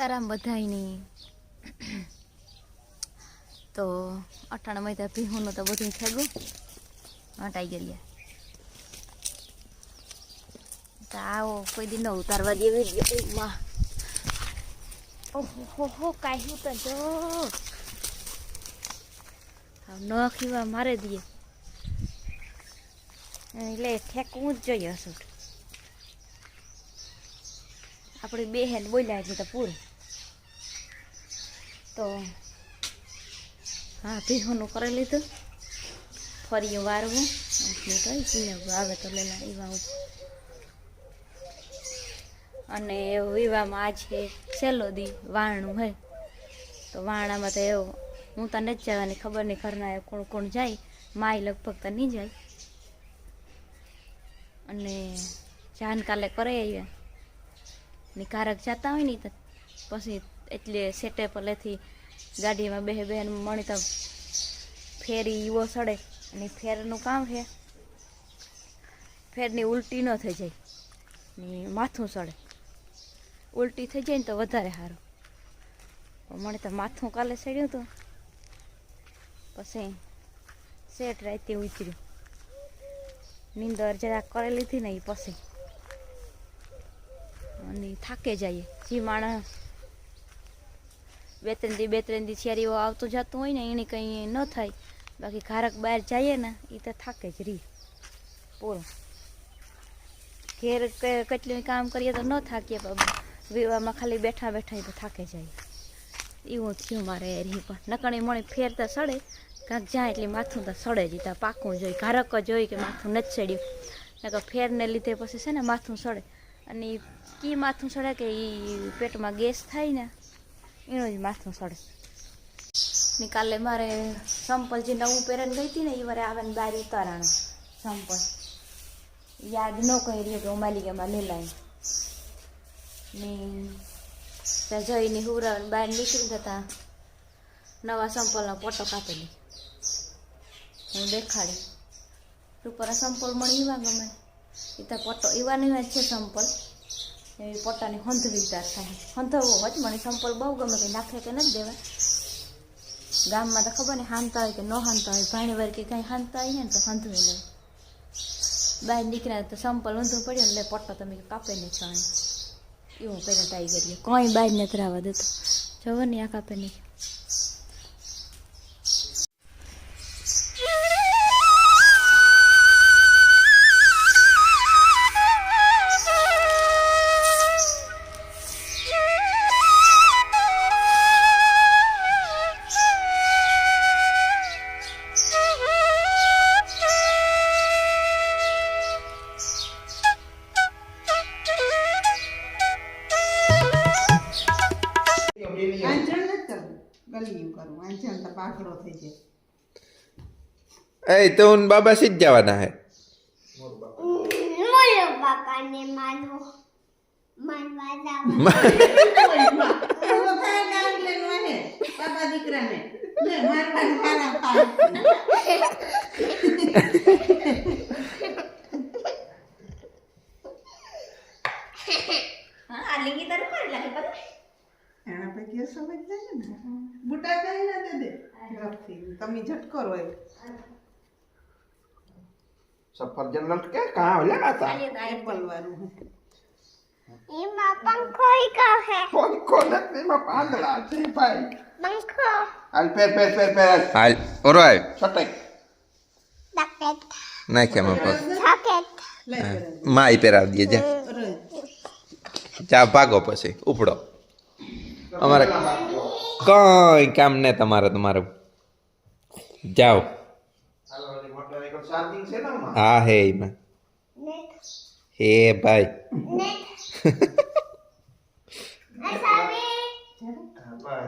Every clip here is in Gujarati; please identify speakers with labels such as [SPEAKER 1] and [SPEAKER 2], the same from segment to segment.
[SPEAKER 1] સીતારામ બધાની તો અટાણા મહિતા ભીહુનું તો બધું ખેગું હટાઈ ગયા તો આવો, કોઈ દી ઉતારવા દે વીડિયો માં ઓહો, હો કાંઈ તો જો. ન ખીવા મારે દઈએ એટલે ઠેકવું જ જોઈએ હસુટ આપણે બે હેન બોલ્યા એટલે તો પૂરું. તો હા, ભીહોનું કરી લીધું. ફરી વારવું. એટલે સિને આવે તો લેલા એવા અને વિવામાં આજે છેલ્લો દી વાણું હોય તો વાણામાં તો એવું, હું તો નથી જવાની ખબર નહીં, ઘરના કોણ કોણ જાય, માય લગભગ તો નહીં જાય. અને જાન કાલે કરે આવ્યા ને કારક જતા હોય ને તો, પછી એટલે સેટે પલેથી ગાડીમાં બે બેન મણી તો ફેરી ઈવો સડે અને ફેરનું કામ છે. ફેરની ઉલટી ન થઈ જાય ને માથું સડે. ઉલટી થઈ જાય ને તો વધારે સારું. મને તો માથું કાલે સડ્યું હતું. પછી સેટ રાતે ઉતર્યું. નીંદર જરા કરી લીધી ને એ પછી. અને થાકે જઈએ. જે માણસ બે ત્રણ દી બે ત્રણ દી શેરીઓ આવતું જતું હોય ને, એને કંઈ ન થાય. બાકી ઘારક બહાર જઈએ ને એ તો થાકે જ રી. પૂરું ઘેર કેટલું કામ કરીએ તો ન થાકીએ વિવાહમાં ખાલી બેઠા બેઠા તો થાકે જાય. એવું થયું મારે રી પણ. નકણી મણી ફેર તો સડે. કાંક જાય એટલે માથું તો સડે જ ત્યાં પાકું જોઈ ઘારક હોય કે માથું નથી સડ્યું. નકર ફેરને લીધે પછી છે ને માથું સડે. અને એ કી માથું સડે કે એ પેટમાં ગેસ થાય ને એનું જ માથું સડે. ને કાલે મારે સંપલ જે નવું પહેરીને ગઈ હતી ને એ વારે આવે બહાર ઉતારાણું સંપલ. યાદ ન કહી રહ્યો કે હું માલિકામાં લેલાય. ને ત્યાં જઈને હુરાવને બહાર નીકળી જતા નવા સંપલનો પોટો કાપેલી. હું દેખાડી. ઉપર સંપલ મળી એવા ગમે? એ તો પોટો એવા વાત છે સંપલ. એવી પોતાની હંધવીદાર થાય. હંધવો હોય મને સંપલ બહુ ગમે કંઈ નાખે કે નથી દેવા. ગામમાં તો ખબર ને હાંતા હોય કે ન હાંતા હોય. ભાણી વાર કે કાંઈ હાંતા હોય ને તો હંધવી લે. બહાર નીકળ્યા તો સંપલ ઊંધું પડ્યું ને લે પોટો તમે કાપે નહીં છાણી એવું પહેલાં ટાઈગરીએ કોઈ બહાર નથી રહેવા દેતો. જવો ને આ કાપે નહીં.
[SPEAKER 2] એ તો ઉન બાબા સીધ જવાના હે
[SPEAKER 3] મોલો બાપાને માનો માનવા જાવ
[SPEAKER 4] ઓલો થાય ગામ લઈને વાહે બાબા દીકરાને લે મારવાને ખારા ખાય એના પૈકી સમજ જાય ને બુટા કઈ ના દે દે રફથી તમે ઝટકો રોય
[SPEAKER 2] સફરજન લટકે કાં ઓલા હતા
[SPEAKER 4] એપલ વાળું
[SPEAKER 3] એમાં પંખો કહે
[SPEAKER 2] પંખો કોણ એમાં પાંદડા છે ભાઈ.
[SPEAKER 3] પંખો.
[SPEAKER 2] હાલ પેર પેર પેર પેર હાલ ઓરો આવ છટક
[SPEAKER 3] ડકેટ
[SPEAKER 2] ના માં પગ.
[SPEAKER 3] જાકેટ
[SPEAKER 4] લઈ જરા.
[SPEAKER 2] માય પેરાવી દે જા. ચા ભાગો પછી. ઉપડો. અમારે કઈ કામ ને તમારે તમારું. જાઓ. હા હે એમાં. હે ભાઈ.
[SPEAKER 3] નેટ અસામી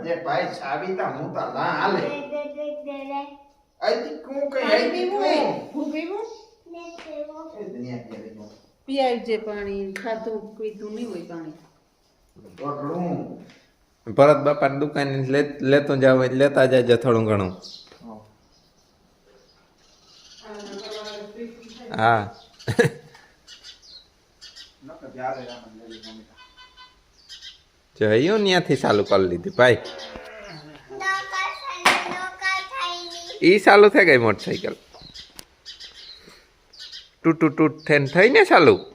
[SPEAKER 5] જે ભાઈ સાબિતા હું તો ના હાલે.
[SPEAKER 3] દે દે દે દે દે
[SPEAKER 5] આઈ કું કઈ
[SPEAKER 4] પાણી
[SPEAKER 5] આઈ
[SPEAKER 4] હું પીવું ખાધું પીધું નહીં હોય પાણી.
[SPEAKER 2] ભરત બાપાની દુકાને લેતો જાવ લેતા જાય થોડું ઘણું. હા. જયું ત્યાંથી ચાલુ કરી લીધી. ભાઈ. એ ચાલુ થઈ ગઈ મોટરસાઇકલ. ટૂટ ટૂટ ટૂટ થઈને થઈ ને ચાલુ?
[SPEAKER 5] ઉને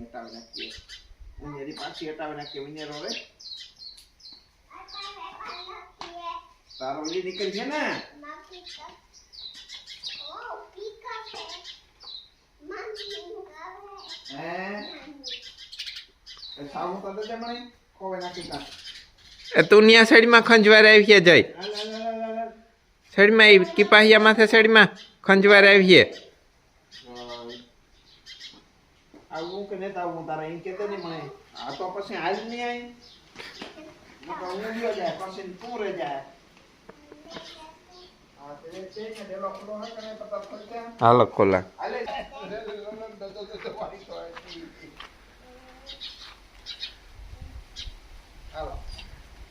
[SPEAKER 5] હટાવી નાખીએ. ઉનેરી પાછી હટાવી નાખીએ ઉનેરો રે. તારો લી નીકળ છે ને. તો
[SPEAKER 2] ન્યા સાઈડમાં ખંજવાર આવી જાય. સાઈડમાં કિપાહિયા માથે સાઈડમાં ખંજવાર આવીએ
[SPEAKER 5] આવું કે નહીં આવું તારે એમ કેતો નહીં મને. આ તો પછી આજ નહીં જાય પછી તું રહી જાય.
[SPEAKER 2] હાલો ખોલા.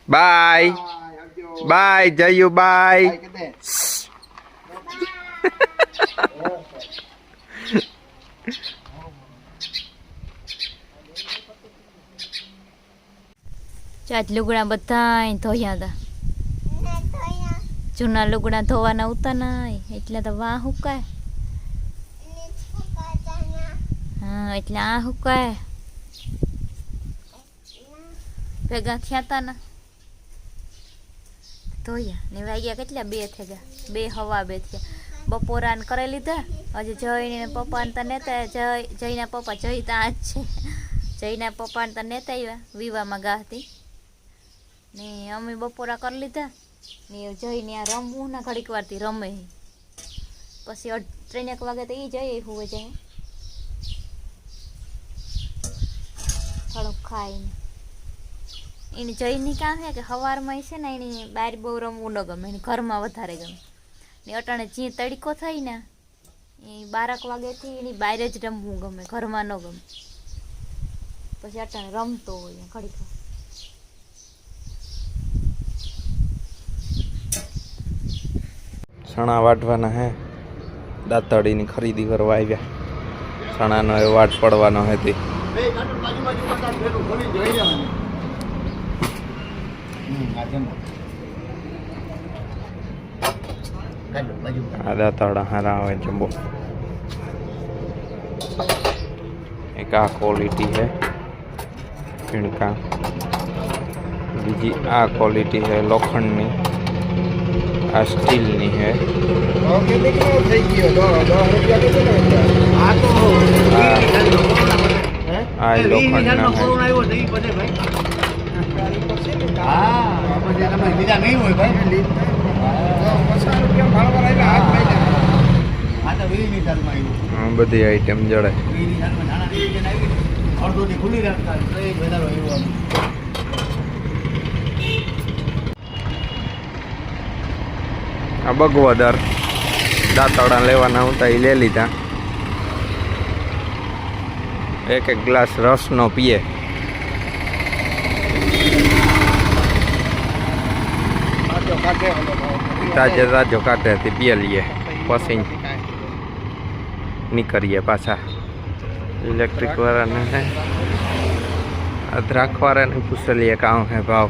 [SPEAKER 2] By.
[SPEAKER 5] Bye
[SPEAKER 2] Jayu bye.
[SPEAKER 1] Chaat લુગડા બધા ધોયા હતા. જૂના લુગડા ધોવાના ઉતા ના એટલે તો વાહ હુકાય. હા, એટલે આ હુકાય. ભેગા થયા તા ના ધોયા. ને વાગ્યા કેટલા? બે થઈ ગયા. બે હવા બે થયા. બપોરાને કરી લીધા. હજી જઈને પપ્પાને તો નેતા જય, જયના પપ્પા જય ત્યાં જ છે. જયના પપ્પાને તો નેતા આવ્યા. વિવાહમાં ગાતી ને અમે બપોરા કરી લીધા. ને જઈને આ રમવું ના ઘડીક વારથી રમે. પછી ત્રણ એક વાગે તો એ જઈએ હુવે જાય. થોડુંક ખાઈને. એની જઈને કામ છે કે સવારમાં છે ને એની બહાર બહુ રમવું ન ગમે, એને ઘરમાં વધારે ગમે. ને અટાણે જે તડકો થઈ ને, એ બારક વાગ્યાથી એની બહાર જ રમવું ગમે, ઘરમાં ન ગમે. પછી અટાણે રમતો હોય ઘડીક.
[SPEAKER 2] સણા વાટવાના હે. દાંતડીની ખરીદી કરવા આવ્યા. સણાનો એ વાટ પડવાનો હતી આ દાંતડા હારા આવે બહુ એક આ ક્વોલિટી છે ઝીણકા બીજી આ ક્વોલિટી છે લોખંડની. આ સ્ટીલની છે
[SPEAKER 5] આ
[SPEAKER 2] લોખંડના છે.
[SPEAKER 5] હા. પછી તમારે બીજા નહીં હોય ભાઈ પચાસ રૂપિયા ભાડવા આવ્યા હાથ મહિના હા તો વીસની સાલમાં આવ્યું
[SPEAKER 2] આ બધી આઈટમ જડે
[SPEAKER 5] વીસની સાલમાં નાના ડિવિઝન આવી અડધો થી ખુલ્લી રાખતા તો એ વધારો આવ્યો આમ.
[SPEAKER 2] આ બગવદર દાંતડા લેવાના હતા એ લઈ લીધા. એક એક ગ્લાસ રસનો પીએ. તાજે તાજો કાઢેથી પીએ લઈએ. પછી નીકળીએ પાછા. ઇલેક્ટ્રિક વાળાને અધરાખ વાળાને પૂછે લઈએ કામ હે ભાવ.